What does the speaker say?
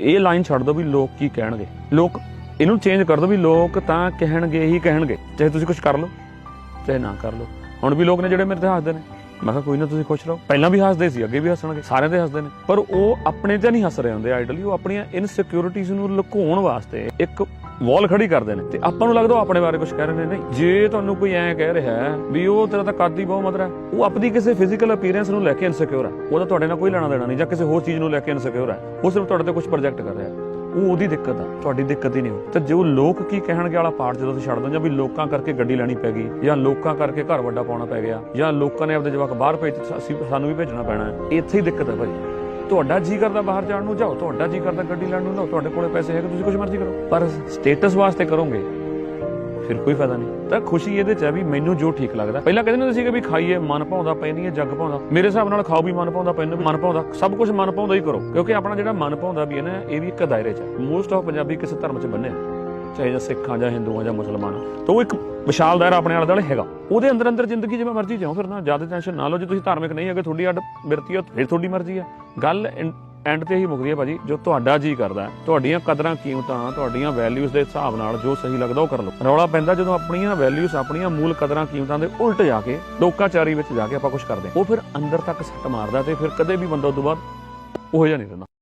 ਇਹ ਲਾਈਨ ਛੱਡ ਦਿਓ ਵੀ ਲੋਕ ਕੀ ਕਹਿਣਗੇ। ਲੋਕ ਇਹਨੂੰ ਚੇਂਜ ਕਰ ਦਿਓ ਵੀ ਲੋਕ ਤਾਂ ਕਹਿਣਗੇ ਹੀ ਕਹਿਣਗੇ। ਚਾਹੇ ਤੁਸੀਂ ਕੁਝ ਕਰ ਲਓ, ਚਾਹੇ ਨਾ ਕਰ ਲਓ। ਹੁਣ ਵੀ ਲੋਕ ਨੇ ਜਿਹੜੇ ਮੇਰੇ ਤੇ ਹੱਸਦੇ ਨੇ। ਮੈਂ ਕਿਹਾ, ਕੋਈ ਨਾ ਤੁਸੀਂ ਖੁਸ਼ ਰਹੋ। ਪਹਿਲਾਂ ਵੀ ਹੱਸਦੇ ਸੀ, ਅੱਗੇ ਵੀ ਹੱਸਣਗੇ। ਸਾਰਿਆਂ ਤੇ ਹੱਸਦੇ ਨੇ। ਪਰ ਉਹ ਆਪਣੇ ਤੇ ਨਹੀਂ ਹੱਸ ਰਹੇ ਹੁੰਦੇ ਆਈਡਲੀ ਉਹ ਆਪਣੀਆਂ ਇਨਸਿਕਿਉਰਿਟੀਜ਼ ਨੂੰ ਲੁਕਾਉਣ ਵਾਸਤੇ ਇੱਕ ਵਾਲ ਖੜੀ ਕਰਦੇ ਨੇ। ਤੇ ਆਪਾਂ ਨੂੰ ਲੱਗਦਾ ਉਹ ਆਪਣੇ ਬਾਰੇ ਕੁਝ ਕਹਿ ਰਹੇ ਨੇ। ਨਹੀਂ, ਜੇ ਤੁਹਾਨੂੰ ਕੋਈ ਐਂ ਕਹਿ ਰਿਹਾ ਵੀ ਉਹ ਤੇਰਾ ਤਾਂ ਕੱਦ ਹੀ ਬਹੁਤ ਮਦਰਾ ਉਹ ਆਪਣੀ ਕਿਸੇ ਫਿਜ਼ੀਕਲ ਅਪੀਅਰੈਂਸ ਨੂੰ ਲੈ ਕੇ ਇਨਸਿਕਿਉਰ ਹੈ। ਉਹਦਾ ਤੁਹਾਡੇ ਨਾਲ ਕੋਈ ਲੈਣਾ ਦੇਣਾ ਨਹੀਂ, ਜਾਂ ਕਿਸੇ ਹੋਰ ਚੀਜ਼ ਨੂੰ ਲੈ ਕੇ ਇਨਸਿਕਿਉਰ ਹੈ। ਉਹ ਸਿਰਫ ਤੁਹਾਡੇ ਤੇ ਕੁਝ ਪ੍ਰੋਜੈਕਟ ਕਰ ਰਿਹਾ। ਉਹ ਉਹਦੀ ਦਿੱਕਤ ਆ, ਤੁਹਾਡੀ ਦਿੱਕਤ ਹੀ ਨਹੀਂ ਹੋ ਤੇ ਜੋ ਲੋਕ ਕੀ ਕਹਿਣਗੇ ਵਾਲਾ ਪਾਰਟ ਜਦੋਂ ਤੁਸੀਂ ਛੱਡ ਦੋ ਜਾਂ ਵੀ ਲੋਕਾਂ ਕਰਕੇ ਗੱਡੀ ਲੈਣੀ ਪੈ ਗਈ, ਜਾਂ ਲੋਕਾਂ ਕਰਕੇ ਘਰ ਵੱਡਾ ਪਾਉਣਾ ਪੈ ਗਿਆ, ਜਾਂ ਲੋਕਾਂ ਨੇ ਆਪਦੇ ਜਵਾਕ ਬਾਹਰ ਭੇਜ ਅਸੀਂ ਸਾਨੂੰ ਵੀ ਭੇਜਣਾ ਪੈਣਾ ਹੈ, ਇੱਥੇ ਹੀ ਦਿੱਕਤ ਹੈ ਭਾਈ। ਤੁਹਾਡਾ ਜੀ ਕਰਦਾ ਬਾਹਰ ਜਾਣ ਨੂੰ, ਜਾਓ, ਤੁਹਾਡਾ ਜੀ ਕਰਦਾ ਗੱਡੀ ਲੈਣ ਨੂੰ, ਲਓ, ਤੁਹਾਡੇ ਕੋਲੇ ਪੈਸੇ ਹੈਗੇ, ਤੁਸੀਂ ਕੁਝ ਮਰਜ਼ੀ ਕਰੋ। ਪਰ ਸਟੇਟਸ ਵਾਸਤੇ ਕਰੋਗੇ ਫਿਰ ਕੋਈ ਫਾਇਦਾ ਨਹੀਂ। ਤਾਂ ਖੁਸ਼ੀ ਇਹਦੇ ਚ ਹੈ ਵੀ ਮੈਨੂੰ ਜੋ ਠੀਕ ਲੱਗਦਾ। ਪਹਿਲਾਂ ਕਹਿੰਦੇ ਹੁੰਦੇ ਸੀਗੇ ਵੀ ਖਾਈਏ, ਮਨ ਭਾਉਂਦਾ, ਪੈਂਦੀ ਹੈ, ਜੱਗ ਭਾਉਂਦਾ। ਮੇਰੇ ਹਿਸਾਬ ਨਾਲ ਖਾਓ ਵੀ ਮਨ ਭਾਉਂਦਾ ਪੈਨੂੰ ਵੀ ਮਨ ਭਾਉਂਦਾ। ਸਭ ਕੁਝ ਮਨ ਭਾਉਂਦਾ ਹੀ ਕਰੋ। ਕਿਉਂਕਿ ਆਪਣਾ ਜਿਹੜਾ ਮਨ ਭਾਉਂਦਾ ਵੀ ਹੈ ਨਾ, ਇਹ ਵੀ ਇੱਕ ਦਾਇਰੇ 'ਚ ਹੈ। ਮੋਸਟ ਆਫ ਪੰਜਾਬੀ ਕਿਸੇ ਧਰਮ 'ਚ ਬੰਨਿਆ ਚਾਹੇ ਜਾਂ ਸਿੱਖਾਂ ਜਾਂ ਹਿੰਦੂਆਂ ਜਾਂ ਮੁਸਲਮਾਨਾਂ। ਤਾਂ ਉਹ ਇੱਕ ਵਿਸ਼ਾਲ ਦਾਇਰਾ ਆਪਣੇ ਆਲੇ ਦੁਆਲੇ ਹੈਗਾ। ਉਹਦੇ ਅੰਦਰ ਅੰਦਰ ਜ਼ਿੰਦਗੀ ਜਿਵੇਂ ਮਰਜ਼ੀ ਜਾਓ ਫਿਰ ਨਾ। ਜ਼ਿਆਦਾ ਟੈਨਸ਼ਨ ਨਾ ਲਓ। ਜੇ ਤੁਸੀਂ ਧਾਰਮਿਕ ਨਹੀਂ ਹੈਗੇ, ਤੁਹਾਡੀ ਅੱਡ ਬਿਰਤੀ ਹੈ, ਫਿਰ ਤੁਹਾਡੀ ਮਰਜ਼ੀ ਹੈ। ਗੱਲ ਐਂਡ ਤੇ ਹੀ ਮੁੱਕਦੀ ਹੈ ਭਾਜੀ, ਜੋ ਤੁਹਾਡਾ ਜੀ ਕਰਦਾ ਤੁਹਾਡੀਆਂ ਕਦਰਾਂ ਕੀਮਤਾਂ, ਤੁਹਾਡੀਆਂ ਵੈਲਿਊਜ਼ ਦੇ ਹਿਸਾਬ ਨਾਲ ਜੋ ਸਹੀ ਲੱਗਦਾ ਉਹ ਕਰ ਲਓ। ਰੌਲਾ ਪੈਂਦਾ ਜਦੋਂ ਆਪਣੀਆਂ ਵੈਲਿਊਜ਼ ਆਪਣੀਆਂ ਮੂਲ ਕਦਰਾਂ ਕੀਮਤਾਂ ਦੇ ਉਲਟ ਜਾ ਕੇ, ਲੋਕਾਚਾਰੀ ਵਿੱਚ ਜਾ ਕੇ ਆਪਾਂ ਕੁਝ ਕਰਦੇ ਉਹ ਫਿਰ ਅੰਦਰ ਤੱਕ ਸੱਟ ਮਾਰਦਾ ਤੇ ਫਿਰ ਕਦੇ ਵੀ ਬੰਦਾ ਉਸ ਤੋਂ ਬਾਅਦ ਉਹ ਜਿਹਾ ਨਹੀਂ ਰਹਿੰਦਾ।